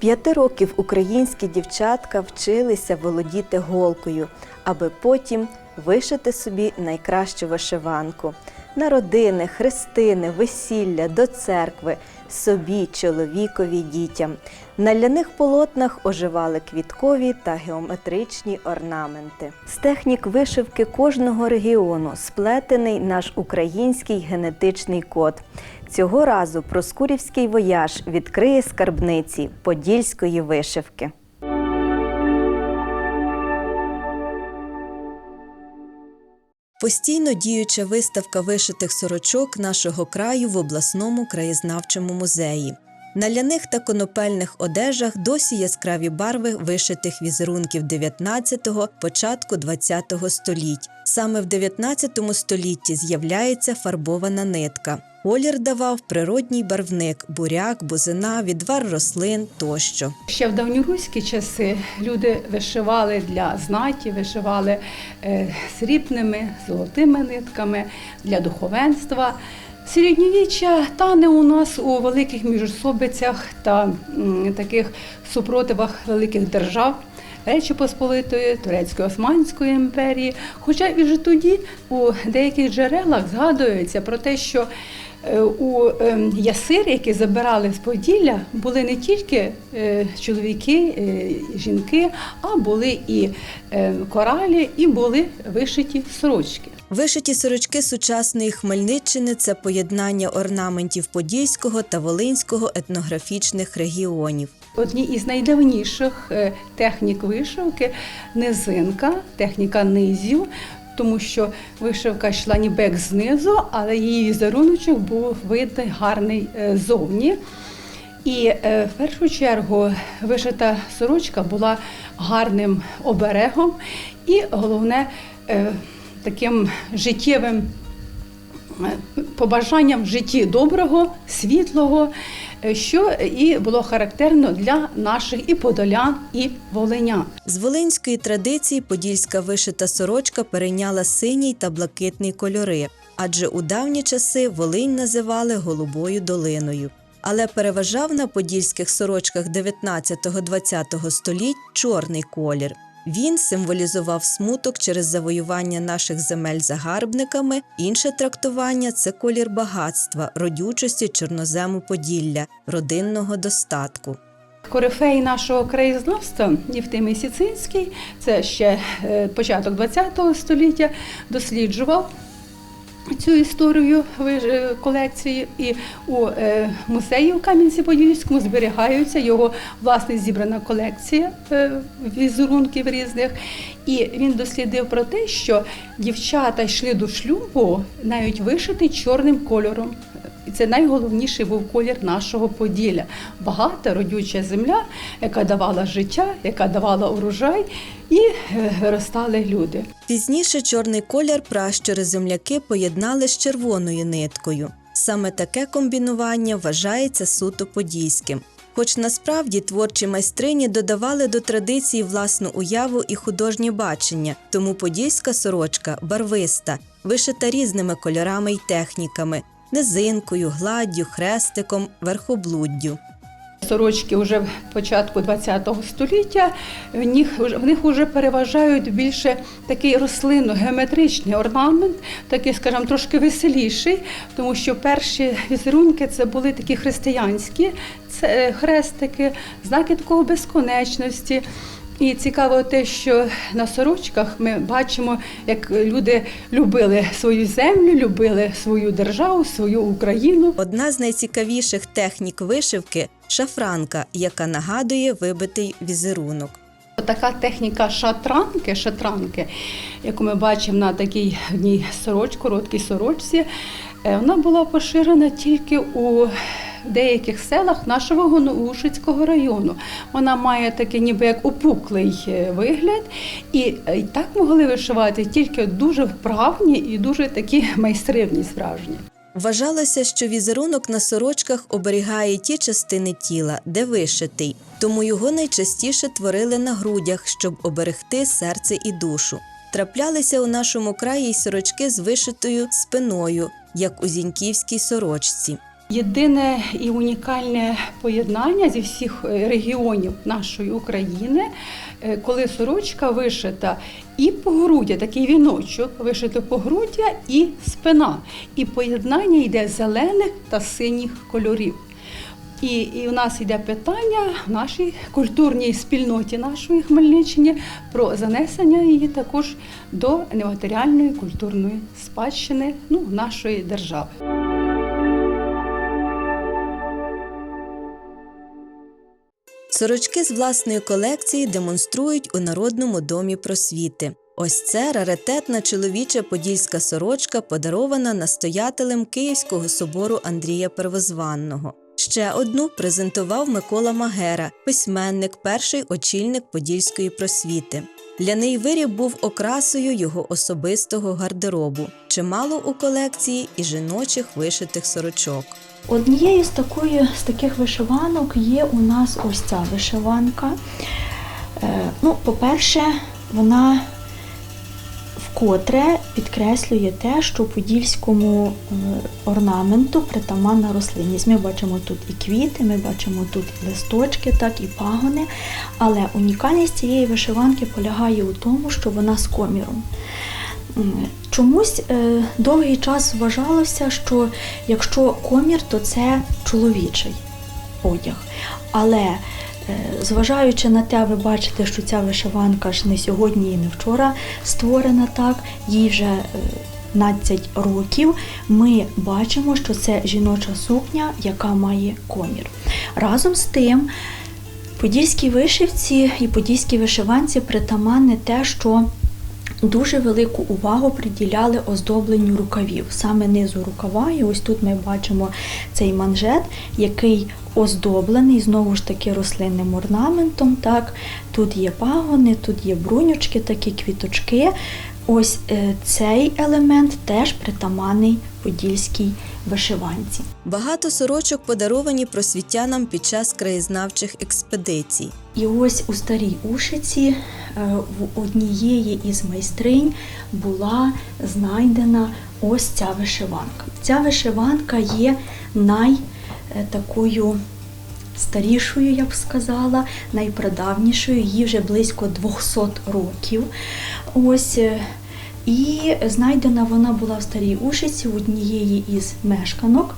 п'яти років українські дівчатка вчилися володіти голкою, аби потім вишити собі найкращу вишиванку. На родини, хрестини, весілля, до церкви, собі, чоловікові, дітям. На ляних полотнах оживали квіткові та геометричні орнаменти. З технік вишивки кожного регіону сплетений наш український генетичний код. Цього разу Проскурівський вояж відкриє скарбниці подільської вишивки. Постійно діюча виставка вишитих сорочок нашого краю в обласному краєзнавчому музеї. На ляних та конопельних одежах досі яскраві барви вишитих візерунків 19-го, початку 20-го століть. Саме в 19 столітті з'являється фарбована нитка. Колір давав природній барвник, буряк, бузина, відвар рослин тощо. Ще в давньоруські часи люди вишивали для знаті, вишивали е, срібними, золотими нитками для духовенства. Середньовіччя тане у нас у великих міжособицях та таких супротивах великих держав. Речі Посполитої, Турецької Османської імперії. Хоча і вже тоді у деяких джерелах згадується про те, що у е, ясири, які забирали з Поділля, були не тільки е, чоловіки, е, жінки, а були і е, коралі, і були вишиті сорочки. Вишиті сорочки сучасної Хмельниччини це поєднання орнаментів Подільського та Волинського етнографічних регіонів. Одні із найдавніших е, технік вишивки низинка, техніка низів, тому що вишивка йшла ніби як знизу, але її візеруночок був видний гарний е, зовні. І е, в першу чергу вишита сорочка була гарним оберегом і головне е, таким життєвим побажанням в житті доброго, світлого, що і було характерно для наших і подолян, і волинян. З волинської традиції подільська вишита сорочка перейняла синій та блакитний кольори, адже у давні часи Волинь називали Голубою долиною. Але переважав на подільських сорочках 19-20 століть чорний колір. Він символізував смуток через завоювання наших земель загарбниками. Інше трактування це колір багатства, родючості чорнозему Поділля, родинного достатку. Корифей нашого краєзнавства Євтимій Сіцинський, це ще е, початок ХХ століття, досліджував цю історію е, колекції. І у е, музеї у Кам'янці-Подільському зберігаються його власне зібрана колекція е, візерунків різних. І він дослідив про те, що дівчата йшли до шлюбу навіть вишити чорним кольором. І це найголовніший був колір нашого Поділля. Багата родюча земля, яка давала життя, яка давала урожай, і е, виростали люди. Пізніше чорний колір пращури земляки поєднали з червоною ниткою. Саме таке комбінування вважається суто подільським. Хоч насправді творчі майстрині додавали до традиції власну уяву і художнє бачення, тому подільська сорочка барвиста, вишита різними кольорами й техніками низинкою, гладдю, хрестиком, верхоблуддю. Сорочки вже в початку ХХ століття в них, в них вже переважають більше такий рослинно-геометричний орнамент, такий, скажімо, трошки веселіший, тому що перші візерунки це були такі християнські це е, хрестики, знаки такого безконечності. І цікаво те, що на сорочках ми бачимо, як люди любили свою землю, любили свою державу, свою Україну. Одна з найцікавіших технік вишивки шафранка, яка нагадує вибитий візерунок. Така техніка шатранки, шатранки, яку ми бачимо на такій одній сороч, короткій сорочці, е, вона була поширена тільки у деяких селах нашого Гоноушицького району. Вона має такий ніби як опуклий е, вигляд, і е, і так могли вишивати тільки дуже вправні і дуже такі майстривні справжні. Вважалося, що візерунок на сорочках оберігає ті частини тіла, де вишитий, тому його найчастіше творили на грудях, щоб оберегти серце і душу. Траплялися у нашому краї й сорочки з вишитою спиною, як у зіньківській сорочці. Єдине і унікальне поєднання зі всіх е, регіонів нашої України, е, коли сорочка вишита і погруддя, такий віночок, вишито погруддя і спина. І поєднання йде зелених та синіх кольорів. І, і у нас йде питання в нашій культурній спільноті нашої Хмельниччини про занесення її також до нематеріальної культурної спадщини ну, нашої держави. Сорочки з власної колекції демонструють у Народному домі просвіти. Ось це раритетна чоловіча подільська сорочка, подарована настоятелем Київського собору Андрія Первозванного. Ще одну презентував Микола Магера, письменник, перший очільник подільської просвіти. Ляний виріб був окрасою його особистого гардеробу. Чимало у колекції і жіночих вишитих сорочок. Однією з такої, з таких вишиванок є у нас ось ця вишиванка. Е, ну, по-перше, вона вкотре підкреслює те, що подільському е, орнаменту притаманна рослинність. Ми бачимо тут і квіти, ми бачимо тут і листочки, так і пагони. Але унікальність цієї вишиванки полягає у тому, що вона з коміром. Чомусь е, довгий час вважалося, що якщо комір, то це чоловічий одяг. Але е, зважаючи на те, ви бачите, що ця вишиванка ж не сьогодні і не вчора створена так, їй вже е, 15 років, ми бачимо, що це жіноча сукня, яка має комір. Разом з тим, подільській вишивці і подільській вишиванці притаманне те, що Дуже велику увагу приділяли оздобленню рукавів, саме низу рукава. І ось тут ми бачимо цей манжет, який оздоблений знову ж таки рослинним орнаментом. Так, тут є пагони, тут є брунючки, такі квіточки. Ось е, цей елемент теж притаманний подільській вишиванці. Багато сорочок подаровані просвітянам під час краєзнавчих експедицій. І ось у старій Ушиці е, в однієї із майстринь була знайдена ось ця вишиванка. Ця вишиванка є най е, такою старішою, я б сказала, найпрадавнішою, їй вже близько 200 років. Ось е, і знайдена вона була в старій Ушиці у однієї із мешканок.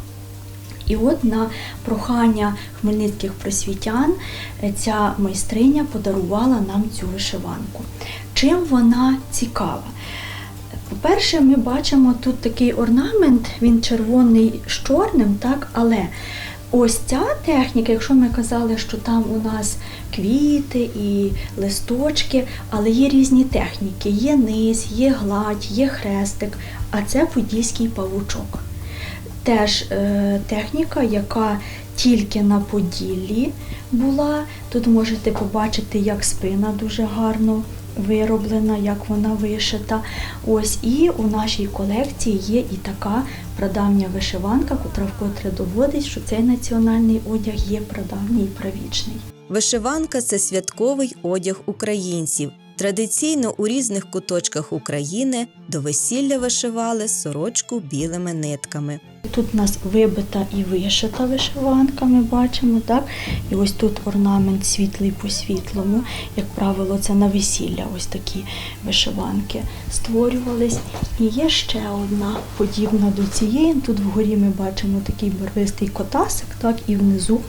І от на прохання хмельницьких просвітян е, ця майстриня подарувала нам цю вишиванку. Чим вона цікава? По-перше, ми бачимо тут такий орнамент, він червоний з чорним, так, але ось ця техніка, якщо ми казали, що там у нас квіти і листочки, але є різні техніки: є низ, є гладь, є хрестик, а це подільський павучок теж е, техніка, яка тільки на Поділлі була. Тут можете побачити, як спина дуже гарно вироблена, як вона вишита. Ось і у нашій колекції є і така прадавня вишиванка, котра вкотре доводить, що цей національний одяг є прадавній і правічний. Вишиванка це святковий одяг українців. Традиційно у різних куточках України до весілля вишивали сорочку білими нитками. Тут у нас вибита і вишита вишиванка, ми бачимо, так? І ось тут орнамент світлий по світлому. Як правило, це на весілля ось такі вишиванки створювались. І є ще одна подібна до цієї. Тут вгорі ми бачимо такий барвистий котасик, так, і внизу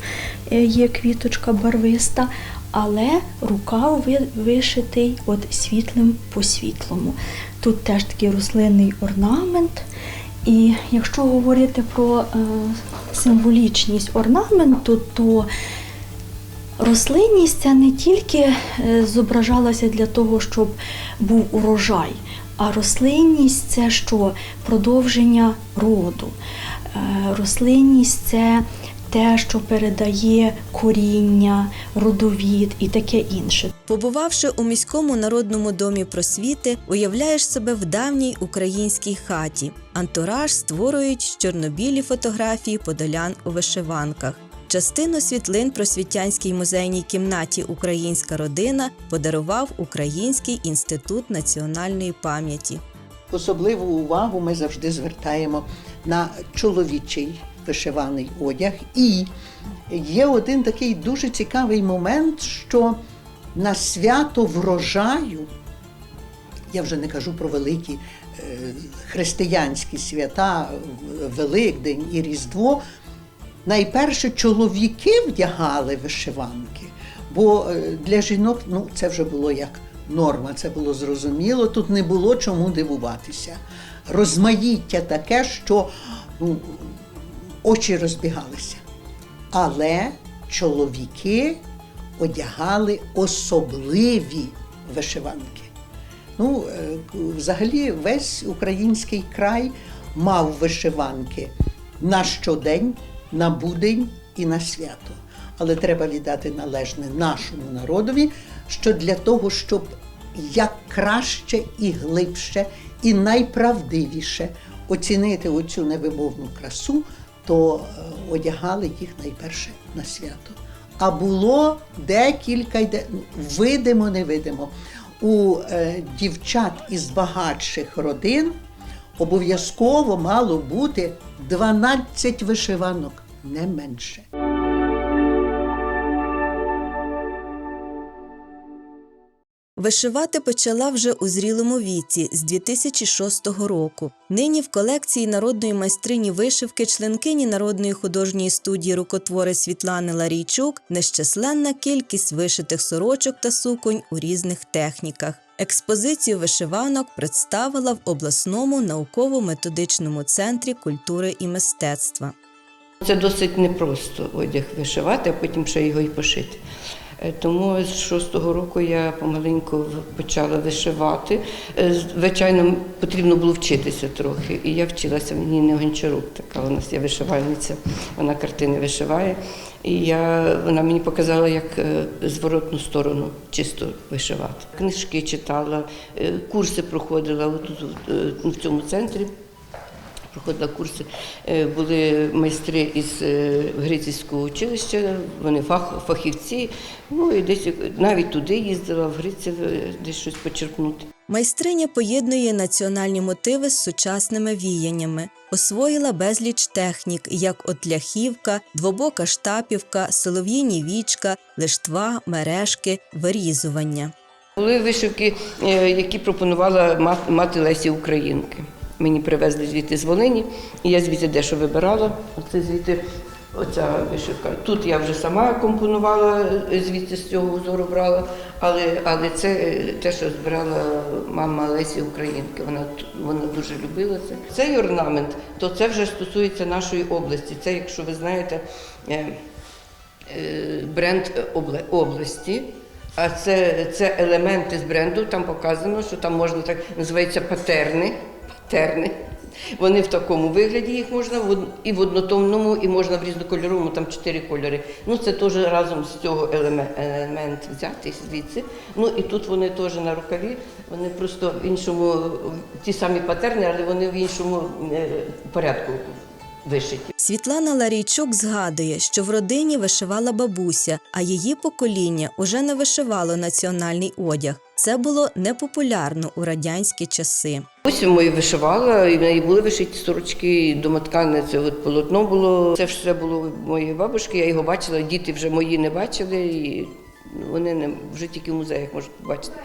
е, є квіточка барвиста. Але рукав вишитий от світлим по світлому. Тут теж такий рослинний орнамент. І якщо говорити про е, символічність орнаменту, то рослинність це не тільки е, зображалася для того, щоб був урожай, а рослинність це що? Продовження роду. Е, рослинність це те, що передає коріння, родовід і таке інше. Побувавши у міському народному домі просвіти, уявляєш себе в давній українській хаті. Антураж створюють чорнобілі фотографії подолян у вишиванках. Частину світлин просвітянській музейній кімнаті Українська родина подарував Український інститут національної пам'яті. Особливу увагу ми завжди звертаємо на чоловічий вишиваний одяг. І є один такий дуже цікавий момент, що на свято врожаю, я вже не кажу про великі е, християнські свята, Великдень і Різдво, найперше чоловіки вдягали вишиванки, бо е, для жінок ну, це вже було як норма, це було зрозуміло, тут не було чому дивуватися. Розмаїття таке, що ну, очі розбігалися. Але чоловіки одягали особливі вишиванки. Ну, е, взагалі, весь український край мав вишиванки на щодень, на будень і на свято. Але треба віддати належне нашому народові, що для того, щоб як краще і глибше, і найправдивіше оцінити оцю невимовну красу, то е, одягали їх найперше на свято. А було декілька йде, ну, видимо, невидимо. У е, дівчат із багатших родин обов'язково мало бути 12 вишиванок, не менше. Вишивати почала вже у зрілому віці з 2006 року. Нині в колекції народної майстрині вишивки членкині народної художньої студії рукотвори Світлани Ларійчук нещасленна кількість вишитих сорочок та суконь у різних техніках. Експозицію вишиванок представила в обласному науково-методичному центрі культури і мистецтва. Це досить непросто одяг вишивати, а потім ще його і пошити. Е, Тому з шостого року я помаленьку почала вишивати. Е, Звичайно, потрібно було вчитися трохи. І я вчилася, мені не Гончарук, така у нас є вишивальниця, вона картини вишиває. І я, вона мені показала, як е, зворотну сторону чисто вишивати. Книжки читала, курси проходила в цьому центрі проходила курси. Е, Були майстри із е, Грицівського училища, вони фах, фахівці. Ну і десь навіть туди їздила, в Гриців е, десь щось почерпнути. Майстриня поєднує національні мотиви з сучасними віяннями. Освоїла безліч технік, як отляхівка, двобока штапівка, солов'їні вічка, лиштва, мережки, вирізування. Були вишивки, які пропонувала ма- мати Лесі Українки. Мені привезли звідти з Волині, і я звідти дещо вибирала. Оце звідти оця вишивка. Тут я вже сама компонувала, е, звідти з цього узору брала, але, але це е, те, що збирала мама Лесі Українки. Вона, вона дуже любила це. Цей орнамент, то це вже стосується нашої області. Це, якщо ви знаєте, е, бренд області. А це, це елементи з бренду, там показано, що там можна так називається патерни. Патерни. Вони в такому вигляді їх можна і в однотонному, і можна в різнокольоровому, там чотири кольори. Ну це теж разом з цього елемент, взятий звідси. Ну і тут вони теж на рукаві, вони просто в іншому, ті самі патерни, але вони в іншому е, порядку вишиті. Світлана Ларійчук згадує, що в родині вишивала бабуся, а її покоління уже не вишивало національний одяг. Це було непопулярно у радянські часи. Ось мою вишивала, і в неї були вишиті сорочки, і домоткане це от полотно було. Це все було в моєї бабушки, я його бачила, діти вже мої не бачили, і вони не, вже тільки в музеях можуть побачити.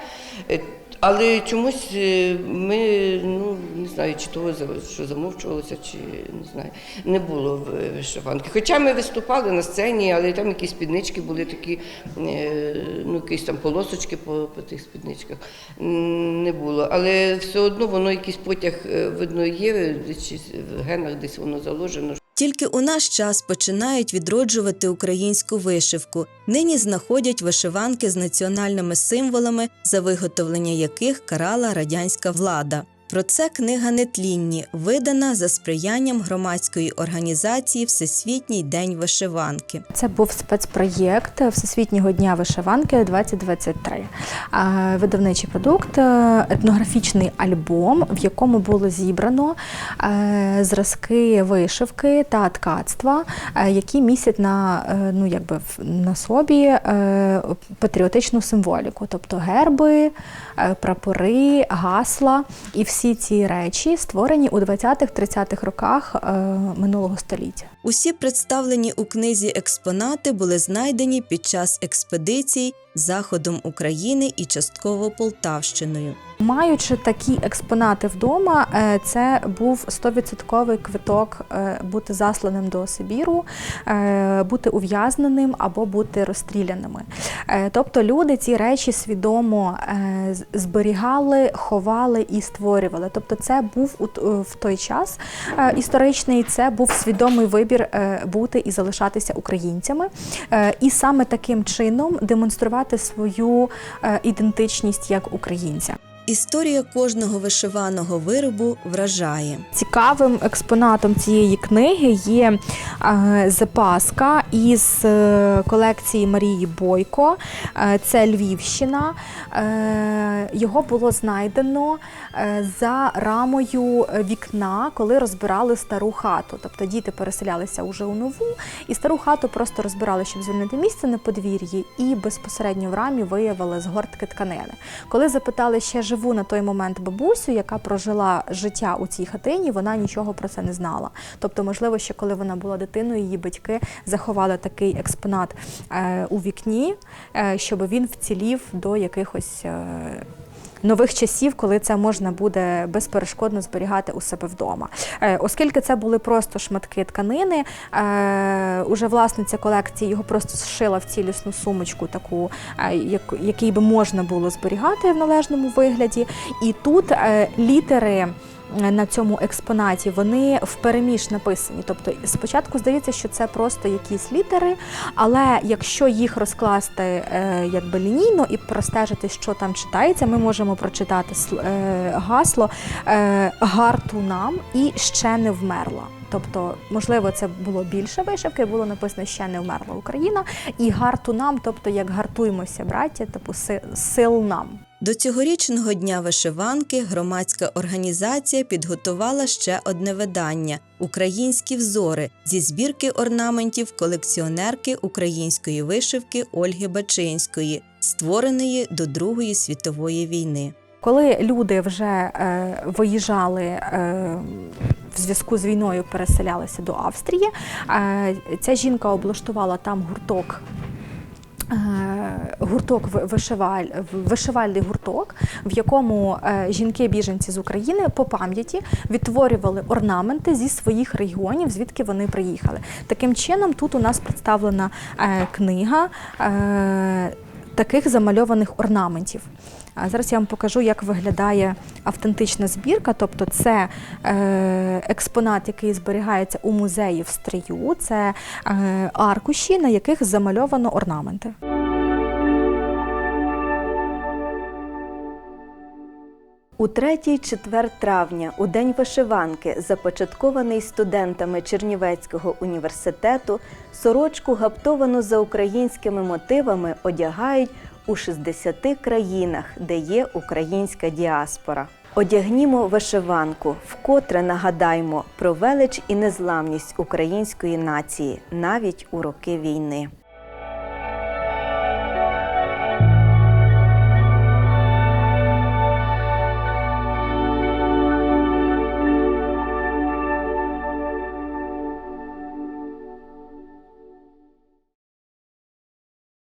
Е, Але чомусь е, ми, ну не знаю, чи того що замовчувалося, чи не знаю, не було в- вишиванки. Хоча ми виступали на сцені, але там якісь спіднички були такі, е, ну якісь там полосочки по, по тих спідничках. Не було. Але все одно воно якийсь потяг, е, видно, є, десь в генах десь воно заложено. Тільки у наш час починають відроджувати українську вишивку. Нині знаходять вишиванки з національними символами, за виготовлення яких карала радянська влада. Про це книга Нетлінні, видана за сприянням громадської організації Всесвітній день вишиванки. Це був спецпроєкт Всесвітнього дня вишиванки 2023. Видавничий продукт, е, етнографічний альбом, в якому було зібрано е, зразки вишивки та ткацтва, е, які містять на, ну, якби, на собі патріотичну символіку, тобто герби, прапори, гасла. І всі всі ці речі створені у 20-30-х роках е, минулого століття. Усі представлені у книзі експонати були знайдені під час експедицій заходом України і частково Полтавщиною. Маючи такі експонати вдома, е, це був 100% квиток е, бути засланим до Сибіру, е, бути ув'язненим або бути розстріляними. Тобто люди ці речі свідомо зберігали, ховали і створювали. Тобто, це був в той час історичний, це був свідомий вибір е, бути і залишатися українцями, Е, і саме таким чином демонструвати свою е, ідентичність як українця. Історія кожного вишиваного виробу вражає. Цікавим експонатом цієї книги є е, запаска із е, колекції Марії Бойко. Е, Це Львівщина. Його було знайдено за рамою вікна, коли розбирали стару хату. Тобто діти переселялися уже у нову, і стару хату просто розбирали, щоб звільнити місце на подвір'ї, і безпосередньо в рамі виявили згортки тканини. Коли запитали ще живу на той момент бабусю, яка прожила життя у цій хатині, вона нічого про це не знала. Тобто, можливо, ще коли вона була дитиною, її батьки заховали такий експонат е, у вікні, е, щоб він вцілів до якихось. Нових часів, коли це можна буде безперешкодно зберігати у себе вдома, Е, оскільки це були просто шматки тканини, е, уже власниця колекції його просто зшила в цілісну сумочку, таку е, як, який би можна було зберігати в належному вигляді. І тут літери. На цьому експонаті вони впереміж написані. Тобто, спочатку здається, що це просто якісь літери, але якщо їх розкласти е, якби лінійно і простежити, що там читається, ми можемо прочитати е, гасло е, Гарту нам і ще не вмерла. Тобто, можливо, це було більше вишивки, було написано ще не вмерла Україна, і гарту нам, тобто як гартуємося, браття, типу сил нам. До цьогорічного дня вишиванки громадська організація підготувала ще одне видання Українські взори зі збірки орнаментів колекціонерки української вишивки Ольги Бачинської, створеної до Другої світової війни. Коли люди вже е, виїжджали е, в зв'язку з війною, переселялися до Австрії, е, ця жінка облаштувала там гурток. Е, Гурток ви- вишиваль, вишивальний гурток, в якому е, жінки-біженці з України по пам'яті відтворювали орнаменти зі своїх регіонів, звідки вони приїхали. Таким чином, тут у нас представлена е, книга таких замальованих орнаментів. Зараз я вам покажу, як виглядає автентична збірка. Тобто, це е, експонат, який зберігається у музеї в Стрию. Це е, аркуші, на яких замальовано орнаменти. У третій четвер травня, у день вишиванки, започаткований студентами Чернівецького університету, сорочку, гаптовану за українськими мотивами, одягають у 60 країнах, де є українська діаспора. Одягнімо вишиванку, вкотре нагадаймо про велич і незламність української нації навіть у роки війни.